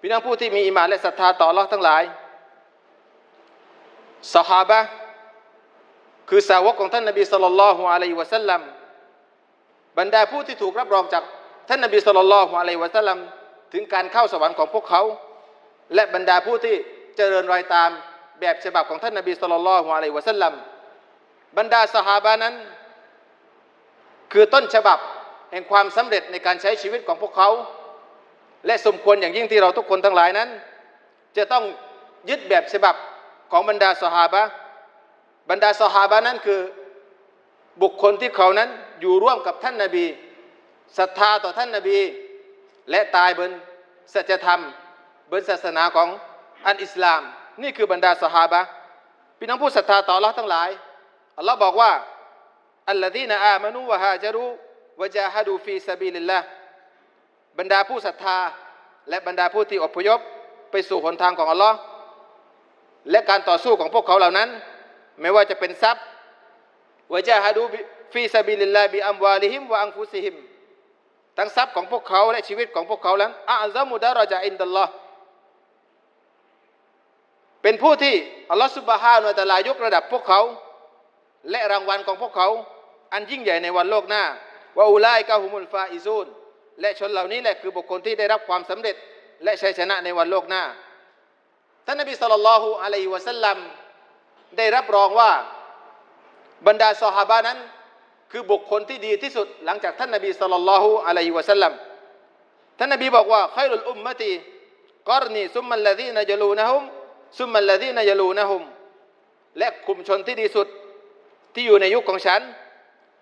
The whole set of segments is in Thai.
พี่น้องผู้ที่มีอิมานและศรัทธาต่ออัลลอฮ์ทั้งหลายสหาบะคือสาวกของท่านนบีสุลต่านละฮ์อะลัยวะสัลลัมบรรดาผู้ที่ถูกรับรองจากท่านนบีสุลต่านละฮ์อะลัยวะสัลลัมถึงการเข้าสวรรค์ของพวกเขา และบรรดาผู้ที่เจริญรอยตามแบบฉบับของท่านนบีสุลต่านละฮ์อะลัยวะสัลลัมบรรดาสหาบะนั้น คือต้นฉบับแห่งความสำเร็จในการใช้ชีวิตของพวกเขา และสมควรอย่างยิ่งที่เราทุกคนทั้งหลายนั้น จะต้องยึดแบบฉบับของบรรดาสหาบะบรรดาสหาบะนั้นคือบุคคลที่เขานั้นอยู่ร่วมกับท่านนาบีศรัทธาต่อท่านนาบี และตายบนสัจธรรม บนศาสนาของอันอิสลาม นี่คือบรรดาสหาบะพี่น้องผู้ศรัทธาต่อ Allah ทั้งหลายอัลลอฮ์บอกว่าอัลลดีนอามานูวะฮาจารุวะจาฮดูฟีซาบิลิลละ บรรดาผู้ศรัทธา และบรรดาผู้ที่อพยพไปสู่หนทางของอัลลอฮ์และการต่อสู้ของพวกเขาเหล่านั้น ไม่ว่าจะเป็นทรัพย์วะจาฮดูฟีซาบิลิลละบิอัมวาลิฮิมวะอังฟุซิฮิมทั้งทรัพย์ของพวกเขาและชีวิตของพวกเขานั้นอาซามุดารอจาอินดัลลอฮ์เป็นผู้ที่อัลลอฮ์สุบฮานุตะลายกระดับพวกเขา และรางวัลของพวกเขา อันยิ่งใหญ่ในวันโลกหน้าว่าอุไลกาฮุมุลฟาอิซูน และชนเหล่านี้แหละคือบุคคลที่ได้รับความสำเร็จและชัยชนะในวันโลกหน้า ท่านนบีสุลต่านละฮุอะลัยฮิวะสัลลัมได้รับรองว่าบรรดาซอฮาบะนั้น คือบุคคลที่ดีที่สุดหลังจากท่านนบีสุลต่านละฮุอะลัยฮิวะสัลลัมท่านนบีบอกว่าขัยรุลอุมมะตีกรณีซุมมัลลดีนยลูนะฮุมซุมมัลลดีนยลูนะฮุมและกลุ่มชนที่ดีสุดที่อยู่ในยุคของฉัน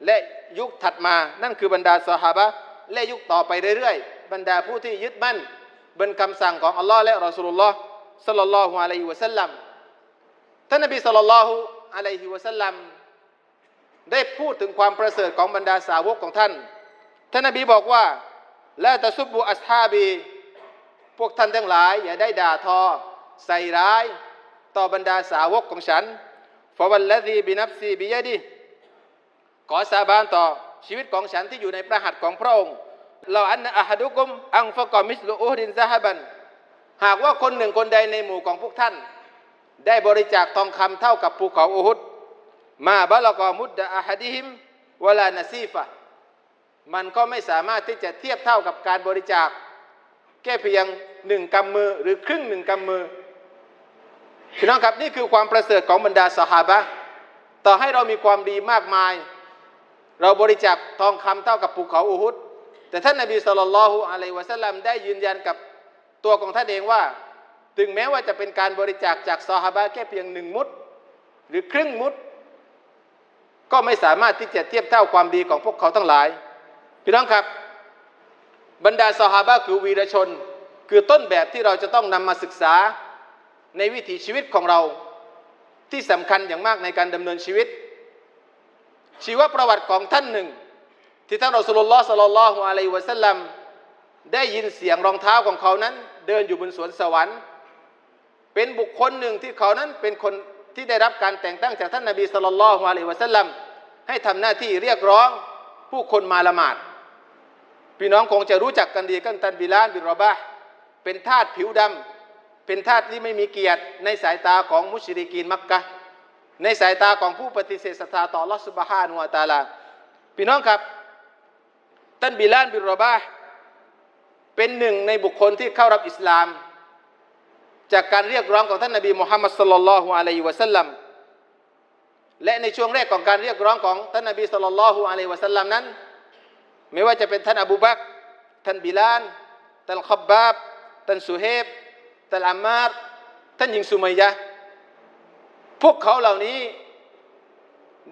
และยุคถัดมานั่นคือบรรดาสหาบะ และยุคต่อไปเรื่อยๆ บรรดาผู้ที่ยึดมั่นบนคำสั่งของอัลลอฮ์และรอสูลุลลอฮ์สัลลัลลอฮุอะลัยฮิวะสัลลัมท่านนบีสัลลัลลอฮุอะลัยฮิวะสัลลัมได้พูดถึงความประเสริฐของบรรดาสาวกของท่าน ท่านนบีบอกว่าละตะซุบบุอัสฮาบี พวกท่านทั้งหลาย อย่าได้ด่าทอ ใส่ร้าย ต่อบรรดาสาวกของฉันฟาวัลลดีบินับซีบิยดีขอสาบานต่อ ชีวิตของฉันที่อยู่ในประหัตถ์ของพระองค์เราอันอะฮดุกุมอังฟะกอมิสลูอูดินซะฮบัน หากว่าคนหนึ่งคนใดในหมู่ของพวกท่าน ได้บริจาคทองคำเท่ากับภูเขาอูฮุดมาบะละกอมุดดะอะฮดิฮิมวะลานาซีฟะมันก็ไม่สามารถที่จะเทียบเท่ากับการบริจาค แค่เพียงหนึ่งกำมือหรือครึ่งหนึ่งกำมือพี่น้องครับนี่คือความประเสริฐของบรรดาสหาบะต่อให้เรามีความดีมากมาย เราบริจาคทองคำเท่ากับภูเขาอูฮุดแต่ท่านนบีสุลต่านละฮุอะลัยวะสัลลัมได้ยืนยันกับตัวของท่านเองว่า ถึงแม้ว่าจะเป็นการบริจาคจากสหาบะแค่เพียงหนึ่งมุด หรือครึ่งมุด ก็ไม่สามารถที่จะเทียบเท่าความดีของพวกเขาทั้งหลาย พี่น้องครับ บรรดาสหาบะคือวีรชน คือต้นแบบที่เราจะต้องนำมาศึกษาในวิถีชีวิตของเราที่สำคัญอย่างมากในการดำเนินชีวิต ชีวประวัติของท่านหนึ่ง ที่ท่านรอสุลลอฮ์สัลลัลลอฮุอะลัยวะสัลลัมได้ยินเสียงรองเท้าของเขานั้น เดินอยู่บนสวนสวรรค์ เป็นบุคคลหนึ่งที่เขานั้นเป็นคนที่ได้รับการแต่งตั้งจากท่านนบีสัลลัลลอฮุอะลัยวะสัลลัมให้ทำหน้าที่เรียกร้องผู้คนมาละหมาด พี่น้องคงจะรู้จักกันดีกันตันบิลานบินรอบะเป็นทาสผิวดำเป็นทาสที่ไม่มีเกียรติในสายตาของมุชริกีนมักกะ ในสายตาของผู้ปฏิเสธศรัทธาต่อลอสุบฮานุวาตาลาพี่น้องครับท่านบิลานบิรบะเป็นหนึ่งในบุคคลที่เข้ารับอิสลาม จากการเรียกร้องของท่านนบีมุฮัมมัดสุลลัลลอฮุอะลัยฮิวะสัลลัมและในช่วงแรกของการเรียกร้องของท่านนบีสุลลัลลอฮุอะลัยวะสัลลัมนั้น ไม่ว่าจะเป็นท่านอบูบักท่านบิลานท่านขับบาบท่านสุเฮบท่านอัมาร์ท่านหญิงสุมัยยะ พวกเขาเหล่านี้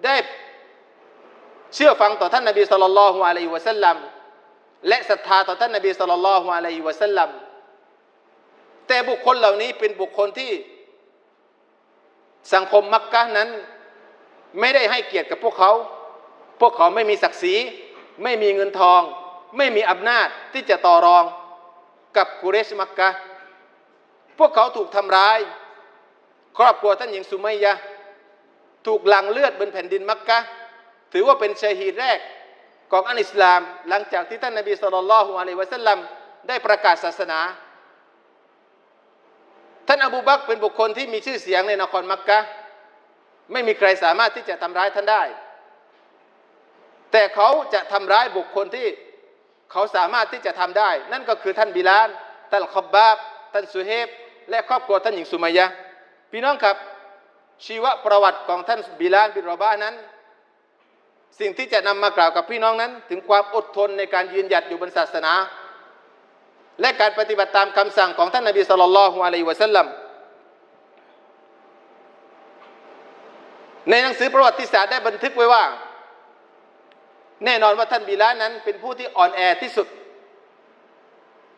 ได้เชื่อฟังต่อท่านนบีสุลต่านละฮ์อะลัยฮิวะสัลลัมและศรัทธาต่อท่านนบีสุลต่านละฮ์อะลัยฮิวะสัลลัมแต่บุคคลเหล่านี้เป็นบุคคลที่ สังคมมักกะนั้น ไม่ได้ให้เกียรติกับพวกเขา พวกเขาไม่มีศักดิ์ศรี ไม่มีเงินทอง ไม่มีอำนาจที่จะต่อรองกับกุเรชมักกะพวกเขาถูกทำร้าย ครอบครัวท่านหญิงสุมัยยะถูกหลังเลือดบนแผ่นดินมักกะถือว่าเป็นชัยฮีดแรกของอันอิสลาม หลังจากที่ท่านนบีสุลต่านละฮุอะลัยวะสัลลัมได้ประกาศศาสนา ท่านอบูบักเป็นบุคคลที่มีชื่อเสียงในนครมักกะไม่มีใครสามารถที่จะทำร้ายท่านได้ แต่เขาจะทำร้ายบุคคลที่เขาสามารถที่จะทำได้ นั่นก็คือท่านบิลานท่านขอบบาบท่านสุเฮบและครอบครัวท่านหญิงสุมัยยะ พี่น้องครับชีวประวัติของท่านบิลานบินรอบานั้น สิ่งที่จะนำมากล่าวกับพี่น้องนั้น ถึงความอดทนในการยืนหยัดอยู่บนศาสนา และการปฏิบัติตามคำสั่งของท่านนบีสุลต่านละฮ์อะลัยฮิวะสัลลัมในหนังสือประวัติศาสตร์ได้บันทึกไว้ว่า แน่นอนว่าท่านบิลานั้นเป็นผู้ที่อ่อนแอที่สุด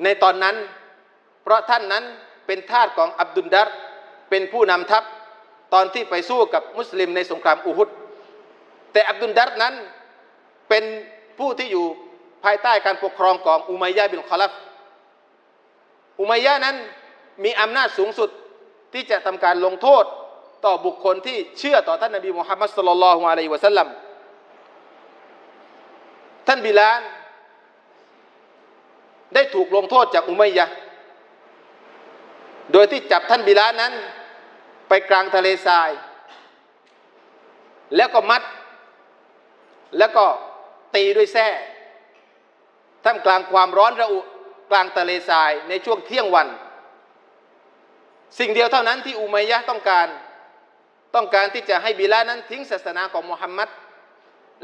ในตอนนั้น เพราะท่านนั้นเป็นทาสของอับดุลดัร เป็นผู้นำทัพตอนที่ไปสู้กับมุสลิมในสงครามอูฮุดแต่อับดุลดัรนั้นเป็นผู้ที่อยู่ภายใต้การปกครองของอุมัยยะบินคอลัฟอุมัยยะนั้นมีอำนาจสูงสุดที่จะทำการลงโทษต่อบุคคลที่เชื่อต่อท่านนบีมุฮัมมัดสุลลัลฮุอะลัยฮิวะสัลลัมท่านบิลาน ได้ถูกลงโทษจากอุมัยยะโดยที่จับท่านบิลานนั้น ไปกลางทะเลทราย แล้วก็มัด แล้วก็ตีด้วยแส้ท่ามกลางความร้อนระอุกลางทะเลทรายในช่วงเที่ยงวัน สิ่งเดียวเท่านั้นที่อุมัยยะต้องการต้องการที่จะให้บิลานั้นทิ้งศาสนาของมุฮัมมัด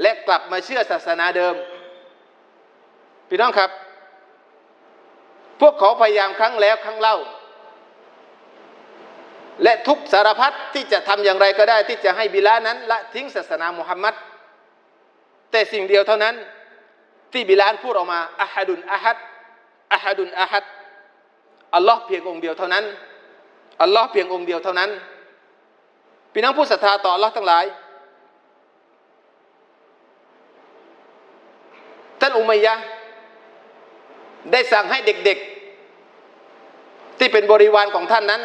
และกลับมาเชื่อศาสนาเดิม พี่น้องครับ พวกเขาพยายามครั้งแล้วครั้งเล่า และทุกสารพัดที่จะทำอย่างไรก็ได้ที่จะให้บิลานั้นละทิ้งศาสนามุฮัมมัดแต่สิ่งเดียวเท่านั้นที่บิลานพูดออกมาอะฮัดุนอะฮัดอะฮัดุนอะฮัดอัลลอฮ์เพียงองค์เดียวเท่านั้นอัลลอฮ์เพียงองค์เดียวเท่านั้นพี่น้องผู้ศรัทธาต่ออัลลอฮ์ทั้งหลายท่านอุมัยยะได้สั่งให้เด็กๆ ที่เป็นบริวารของท่านนั้น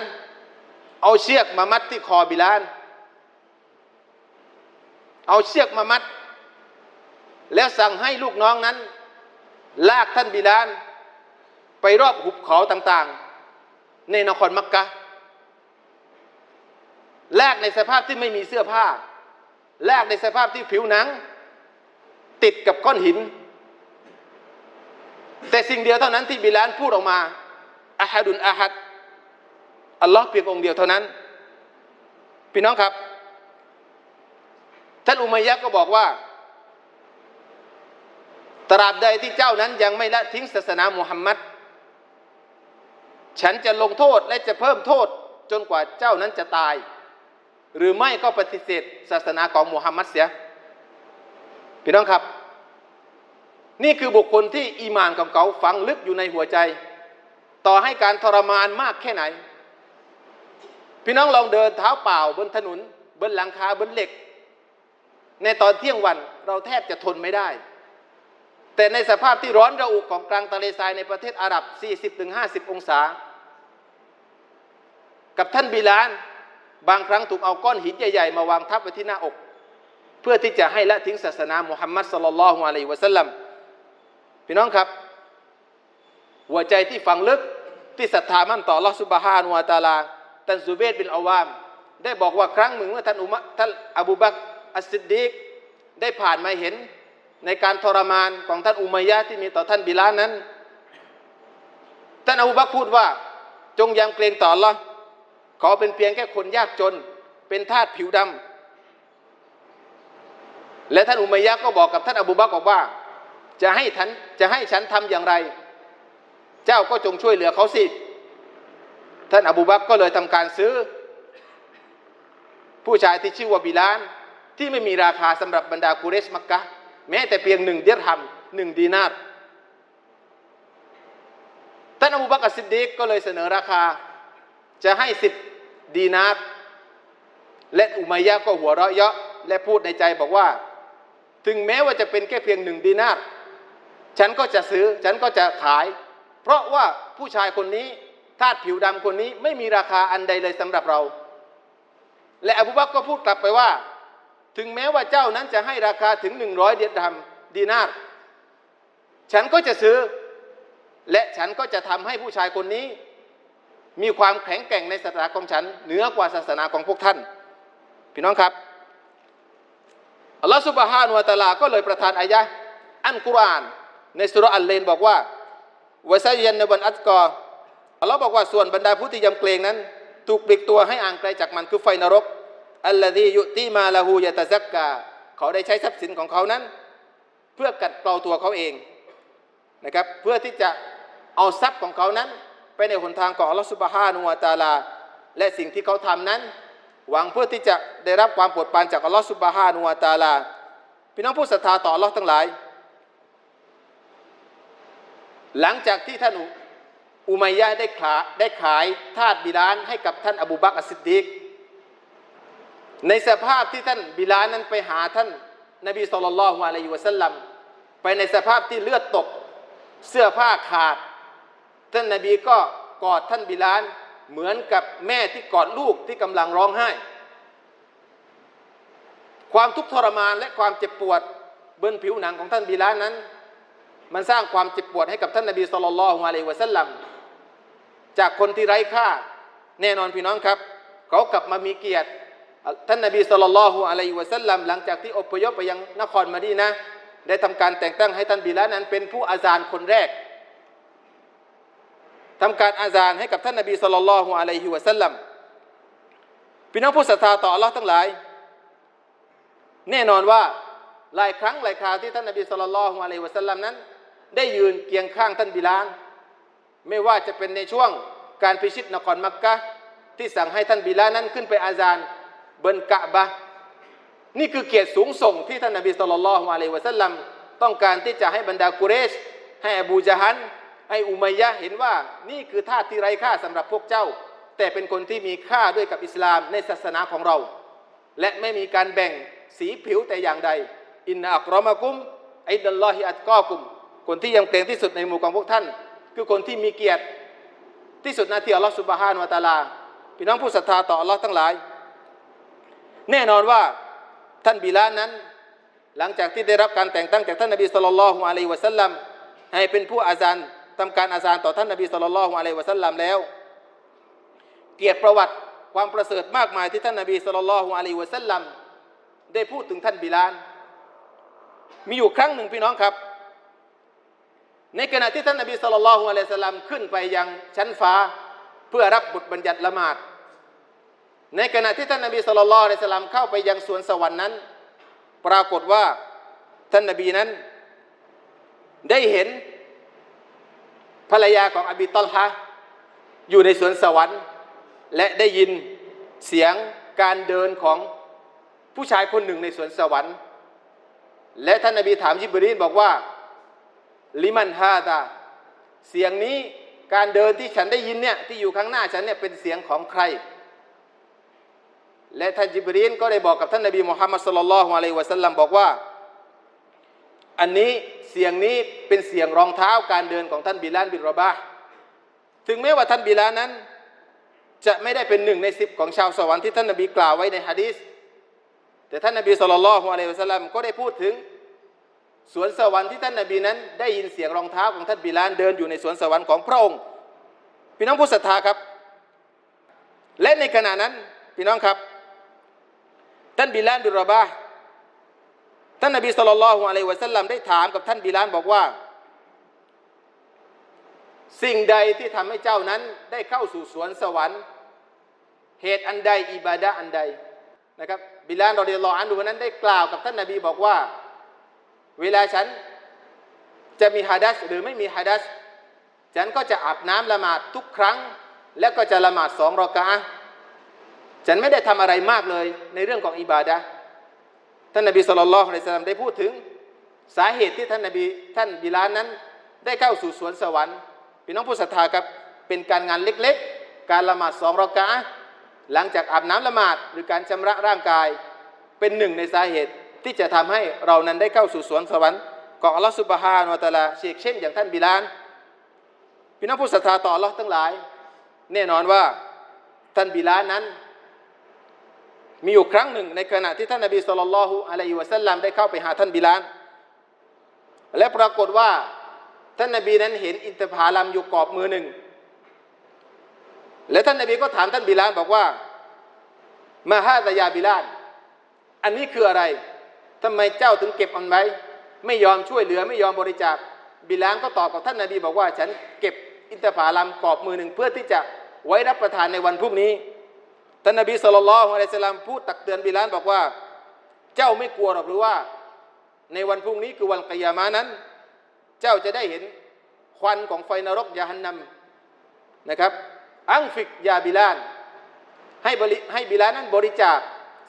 เอาเชือกมามัดที่คอบิลาน เอาเชือกมามัด แล้วสั่งให้ลูกน้องนั้น ลากท่านบิลาน ไปรอบหุบเขาต่างๆ ในนครมักกะแลกในสภาพที่ไม่มีเสื้อผ้าแลกในสภาพที่ผิวหนัง ติดกับก้อนหิน แต่สิ่งเดียวเท่านั้นที่บิลานพูดออกมาอะฮัดุนอะฮัด อัลลอฮ์เพียงองค์เดียวเท่านั้น พี่น้องครับ ท่านอุมัยยะก็บอกว่า ตราบใดที่เจ้านั้นยังไม่ละทิ้งศาสนามุฮัมมัด ฉันจะลงโทษและจะเพิ่มโทษจนกว่าเจ้านั้นจะตาย หรือไม่ก็ปฏิเสธศาสนาของมุฮัมมัดเสีย พี่น้องครับ นี่คือบุคคลที่อีมานของเขาฝังลึกอยู่ในหัวใจ ต่อให้การทรมานมากแค่ไหน พี่น้องลองเดินเท้าเปล่าบนถนน บนหลังคาบนเหล็ก ในตอนเที่ยงวันเราแทบจะทนไม่ได้ แต่ในสภาพที่ร้อนระอุของกลางทะเลทรายในประเทศอาหรับ 40-50 องศา กับท่านบิลาน บางครั้งถูกเอาก้อนหินใหญ่ ๆ มาวางทับไว้ที่หน้าอก เพื่อที่จะให้ละทิ้งศาสนามุฮัมมัดสลลัลลอฮุอะลัยฮิวะสัลลัมพี่น้องครับ หัวใจที่ฝังลึกที่ศรัทธามั่นต่อลอสุบฮานุวาตาลา ท่านซูเบตบินอาวาม ได้บอกว่าครั้งหนึ่งเมื่อท่านอุมะท่านอบูบักอัสซิดดีกได้ผ่านมาเห็นในการทรมานของท่านอุมัยยะที่มีต่อท่านบิลานั้น ท่านอบูบักพูดว่าจงยำเกรงต่อ Allah เขาเป็นเพียงแค่คนยากจน เป็นทาสผิวดำและท่านอุมัยยะก็บอกกับท่านอบูบักบอกว่า จะให้ท่านจะให้ฉันทำอย่างไร เจ้าก็จงช่วยเหลือเขาสิ ท่านอบูบักก็เลยทำการซื้อ ผู้ชายที่ชื่อว่าบิลาน ที่ไม่มีราคาสำหรับบรรดากุเรชมักกะแม้แต่เพียงหนึ่งเดียรฮัมหนึ่งดีนาร์ท่านอบูบักรอัสซิดดีกก็เลยเสนอราคา จะให้สิบดีนาร์และอุมัยยะก็หัวเราะเยาะและพูดในใจบอกว่า ถึงแม้ว่าจะเป็นแค่เพียงหนึ่งดีนาร์ฉันก็จะซื้อ ฉันก็จะขาย เพราะว่าผู้ชายคนนี้ ทาสผิวดำคนนี้ไม่มีราคาอันใดเลยสำหรับเรา และอบูบักก็พูดกลับไปว่า ถึงแม้ว่าเจ้านั้นจะให้ราคาถึงหนึ่งร้อยเดียรฮัมดีนาร์ฉันก็จะซื้อ และฉันก็จะทำให้ผู้ชายคนนี้ มีความแข็งแกร่งในศาสนาของฉัน เหนือกว่าศาสนาของพวกท่าน พี่น้องครับอัลลอฮฺสุบฮานุวะตะลา ก็เลยประทานอายะอันกุรอาน ในสุรอัลเลนบอกว่าวะซัยยันนบันอัตกอ อัลลอฮ์บอกว่าส่วนบรรดาผู้ที่ยำเกรงนั้น ถูกปลีกตัวให้อ่างไกลจากมันคือไฟนรกอัลลอฮียุติมาละหูยะตะซักกา เขาได้ใช้ทรัพย์สินของเขานั้น เพื่อกัดเกลาตัวเขาเองนะครับเพื่อที่จะเอาทรัพย์ของเขานั้น ไปในหนทางของอัลลอฮฺสุบฮานุวะตาลา และสิ่งที่เขาทำนั้น หวังเพื่อที่จะได้รับความโปรดปรานจากอัลลอฮฺสุบฮานุวะตาลา พี่น้องผู้ศรัทธาต่ออัลลอฮ์ทั้งหลาย หลังจากที่ท่าน อุมัยยะได้ขายได้ขายทาสบิลานให้กับท่านอบูบักรอัสซิดดีกในสภาพที่ท่านบิลานนั้นไปหาท่านนบีสุลต่านละฮ์อะลัยฮิวะสัลลัมไปในสภาพที่เลือดตกเสื้อผ้าขาด ท่านนบีก็กอดท่านบิลานเหมือนกับแม่ที่กอดลูกที่กำลังร้องไห้ ความทุกข์ทรมานและความเจ็บปวดบนผิวหนังของท่านบิลานนั้น มันสร้างความเจ็บปวดให้กับท่านนบีสุลต่านละฮ์อะลัยฮิวะสัลลัม จากคนที่ไร้ค่า แน่นอนพี่น้องครับ เขากลับมามีเกียรติ ท่านนบีสุลต่านละฮ์อะลัยฮิวะสัลลัมหลังจากที่อพยพไปยังนครมาดีนะ ได้ทำการแต่งตั้งให้ท่านบิลานั้นเป็นผู้อาจารย์คนแรกทำการอาจารย์ให้กับท่านนบีสุลต่านละฮ์อะลัยฮิวะสัลลัมพี่น้องผู้ศรัทธาต่ออัลลอฮ์ทั้งหลาย แน่นอนว่าหลายครั้งหลายคราวที่ท่านนบีสุลต่านละฮ์อะลัยฮิวะสัลลัมนั้น ได้ยืนเคียงข้างท่านบิลาล ไม่ว่าจะเป็นในช่วงการพิชิตนครมักกะที่สั่งให้ท่านบิลานั้นขึ้นไปอาจารบนกะบะนี่คือเกียรติสูงส่งที่ท่านนบีสุลต่านละฮ์อะลัยวะสัลลัมต้องการที่จะให้บรรดากุเรช ให้อบูจาฮันให้อุมัยยะเห็นว่านี่คือท่าที่ไร้ค่าสำหรับพวกเจ้า แต่เป็นคนที่มีค่าด้วยกับอิสลามในศาสนาของเรา และไม่มีการแบ่งสีผิวแต่อย่างใด อินนักรอมะกุมอิดัลลอฮิอัตกอกุม คนที่ยังเกรงที่สุดในหมู่ของพวกท่าน คือคนที่มีเกียรติที่สุดนาที่อัลลอฮฺสุบฮานวะตาลาพี่น้องผู้ศรัทธาต่ออัลลอฮ์ทั้งหลาย แน่นอนว่าท่านบิลานั้น หลังจากที่ได้รับการแต่งตั้งจากท่านนบีสุลต่านละฮ์อะลัยวะสัลลัมให้เป็นผู้อาจารย์ทำการอาจารย์ต่อท่านนบีสุลต่านละฮ์อะลัยวะสัลลัมแล้ว เกียรติประวัติความประเสริฐมากมายที่ท่านนบีสุลต่านละฮ์อะลัยวะสัลลัมได้พูดถึงท่านบิลาลมีอยู่ครั้งหนึ่งพี่น้องครับ ในขณะที่ท่านนบีสุลต่านละฮ์อะลัยฮิวะสัลลัมขึ้นไปยังชั้นฟ้าเพื่อรับบทบัญญัติละหมาด ในขณะที่ท่านนบีสุลต่านละฮ์อะลัยฮิวะสัลลัมเข้าไปยังสวนสวรรค์นั้น ปรากฏว่าท่านนบีนั้นได้เห็นภรรยาของอบีตอลฮะอยู่ในสวนสวรรค์ และได้ยินเสียงการเดินของผู้ชายคนหนึ่งในสวนสวรรค์ และท่านนบีถามยิบรีนบอกว่า ลิมันฮาตาเสียงนี้การเดินที่ฉันได้ยินเนี่ยที่อยู่ข้างหน้าฉันเนี่ยเป็นเสียงของใคร และท่านจิบรีนก็ได้บอกกับท่านนบีมุฮัมมัดสุลลัลลอฮุอะลัยวะสัลลัมบอกว่า อันนี้เสียงนี้เป็นเสียงรองเท้าการเดินของท่านบิลานบินรบาถึงแม้ว่าท่านบิลานนั้น จะไม่ได้เป็นหนึ่งในสิบของชาวสวรรค์ที่ท่านนบีกล่าวไว้ในฮะดีษแต่ท่านนบีสุลต่านละฮ์อะลัยวะสัลลัมก็ได้พูดถึง สวนสวรรค์ที่ท่านนบีนั้น ได้ยินเสียงรองเท้าของท่านบิลานเดินอยู่ในสวนสวรรค์ของพระองค์ พี่น้องผู้ศรัทธาครับ และในขณะนั้นพี่น้องครับ ท่านบิลานบินรบาท่านนบีสุลต่านละฮ์อะลัยวะสัลลัมได้ถามกับท่านบิลานบอกว่า สิ่งใดที่ทำให้เจ้านั้นได้เข้าสู่สวนสวรรค์ เหตุอันใดอิบาดะอันใดนะครับบิลานรอเดียลลอฮ์อันดูนั้นได้กล่าวกับท่านนบีบอกว่า เวลาฉันจะมีฮะดัสหรือไม่มีฮะดัสฉันก็จะอาบน้ำละหมาดทุกครั้ง และก็จะละหมาดสองรอกะฉันไม่ได้ทำอะไรมากเลยในเรื่องของอิบาดะท่านนบีสุลต่านละฮ์ในสลัมได้พูดถึงสาเหตุที่ท่านนบีท่านบิลานนั้น ได้เข้าสู่สวนสวรรค์พี่น้องผู้ศรัทธาครับเป็นการงานเล็กๆ การละหมาดสองรอกะหลังจากอาบน้ำละหมาดหรือการชำระร่างกายเป็นหนึ่งในสาเหตุ ที่จะทำให้เรานั้นได้เข้าสู่สวนสวรรค์ของอัลลอฮฺสุบฮานวะตาลาเชกเช่นอย่างท่านบิลานพี่น้องผู้ศรัทธาต่ออัลลอฮ์ทั้งหลาย แน่นอนว่าท่านบิลานนั้น มีอยู่ครั้งหนึ่งในขณะที่ท่านนบีสุลต่านละฮุอะลัยฮิวะสัลลัมได้เข้าไปหาท่านบิลาน และปรากฏว่าท่านนบีนั้นเห็นอินทผลัมอยู่กรอบมือหนึ่ง และท่านนบีก็ถามท่านบิลานบอกว่ามาฮาตยาบิลาน อันนี้คืออะไร ทำไมเจ้าถึงเก็บมันไว้ ไม่ยอมช่วยเหลือไม่ยอมบริจาคบิลานก็ตอบกับท่านนบีบอกว่า ฉันเก็บอินทผลัมกรอบมือหนึ่งเพื่อที่จะไว้รับประทานในวันพรุ่งนี้ท่านนบีสุลต่านละฮ์อะลัยฮิสลามพูดตักเตือนบิลานบอกว่า เจ้าไม่กลัวหรอกหรือว่า ในวันพรุ่งนี้คือวันกิยามะนั้น เจ้าจะได้เห็นควันของไฟนรกยาหันนัมนะครับ อังฟิกยาบิลาน ให้บริให้บิลานนั้นบริจาค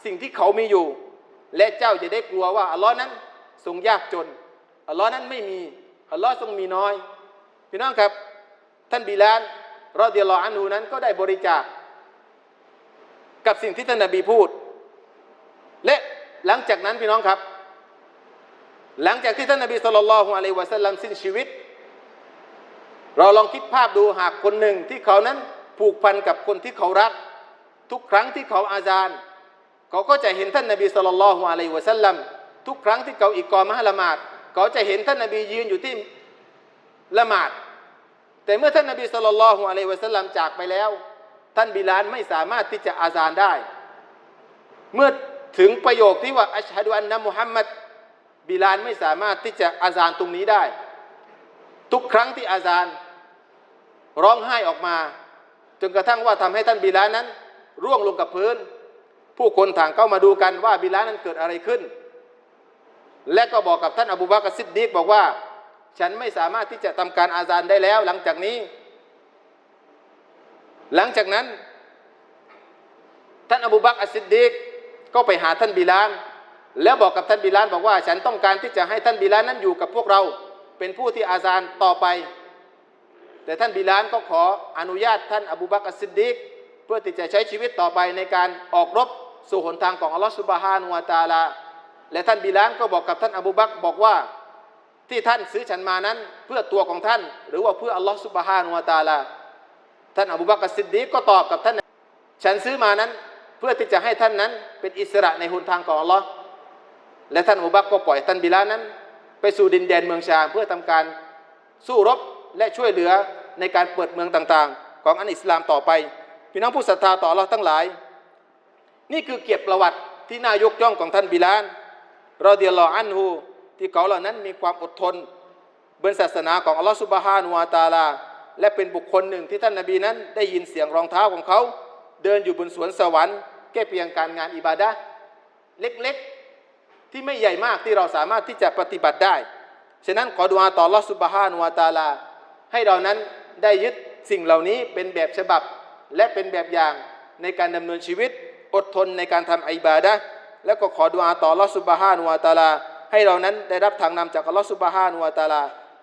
สิ่งที่เขามีอยู่ และเจ้าจะได้กลัวว่าอัลลอฮ์นั้นทรงยากจนอัลลอฮ์นั้นไม่มีอัลลอฮ์ทรงมีน้อย พี่น้องครับ ท่านบิลานรอดิยัลออันูนั้นก็ได้บริจาค กับสิ่งที่ท่านนบีพูด และหลังจากนั้นพี่น้องครับ หลังจากที่ท่านนบีสุลต่านละฮ์อะลัยวะสัลลัมสิ้นชีวิต เราลองคิดภาพดูหากคนหนึ่งที่เขานั้นผูกพันกับคนที่เขารัก ทุกครั้งที่เขาอาจาร เขาก็จะเห็นท่านนบีสุลต่านละฮ์อะลัยวะสัลลัมทุกครั้งที่เขาอีกกอมะละหมาดเขาจะเห็นท่านนบียืนอยู่ที่ละหมาด แต่เมื่อท่านนบีสุลต่านละฮ์อะลัยวะสัลลัมจากไปแล้ว ท่านบิลานไม่สามารถที่จะอาจารได้ เมื่อถึงประโยคที่ว่าอัชฮะดุอันนะมุฮัมมัดบิลานไม่สามารถที่จะอาจารตรงนี้ได้ ทุกครั้งที่อาจารร้องไห้ออกมา จนกระทั่งว่าทำให้ท่านบิลานนั้น ร่วงลงกับพื้น ผู้คนต่างเข้ามาดูกันว่าบิลานนั้นเกิดอะไรขึ้น และก็บอกกับท่านอบูบักรซิดดีกบอกว่า ฉันไม่สามารถที่จะทำการอาจารได้แล้ว หลังจากนี้ หลังจากนั้น ท่านอบูบักรอัสซิดดีกก็ไปหาท่านบิลานแล้วบอกกับท่านบิลานบอกว่า ฉันต้องการที่จะให้ท่านบิลานนั้นอยู่กับพวกเรา เป็นผู้ที่อาจารต่อไป แต่ท่านบิลานก็ขออนุญาตท่านอบูบักรอัสซิดดีกเพื่อที่จะใช้ชีวิตต่อไปในการออกรบ สู่หนทางของอัลลอฮฺสุบฮานุวาตาลา และท่านบิลานก็บอกกับท่านอบูบักบอกว่าที่ท่านซื้อฉันมานั้นเพื่อตัวของท่าน หรือว่าเพื่ออัลลอฮฺสุบฮานุวาตาลา ท่านอบูบักรอัสซิดดีก็ตอบกับท่าน ฉันซื้อมานั้นเพื่อที่จะให้ท่านนั้นเป็นอิสระในหนทางของอัลลอฮ์และท่านอบูบักก็ปล่อยท่านบิลาลนั้น ไปสู่ดินแดนเมืองชามเพื่อทำการสู้รบและช่วยเหลือในการเปิดเมืองต่างๆ ของอันอิสลามต่อไป พี่น้องผู้ศรัทธาต่อเราทั้งหลาย นี่คือเกียรติประวัติที่น่ายกย่องของท่านบิลาลรอเดียลออันฮูที่เขาเหล่านั้นมีความอดทนบนศาสนาของอัลลอฮ์สุบฮานุวาตาลา และเป็นบุคคลหนึ่งที่ท่านนบีนั้น ได้ยินเสียงรองเท้าของเขา เดินอยู่บนสวนสวรรค์แค่เพียงการงานอิบาดะเล็กๆ ที่ไม่ใหญ่มากที่เราสามารถที่จะปฏิบัติได้ ฉะนั้นขอดุอาต่อลอสุบฮานุวาตาลา ให้เรานั้นได้ยึดสิ่งเหล่านี้เป็นแบบฉบับและเป็นแบบอย่างในการดำเนินชีวิต อดทนในการทำอิบาดะแล้วก็ขอดุอาต่อลอสุบฮานุวาตาลา ให้เรานั้นได้รับทางนำจากลอสุบฮานุวาตาลา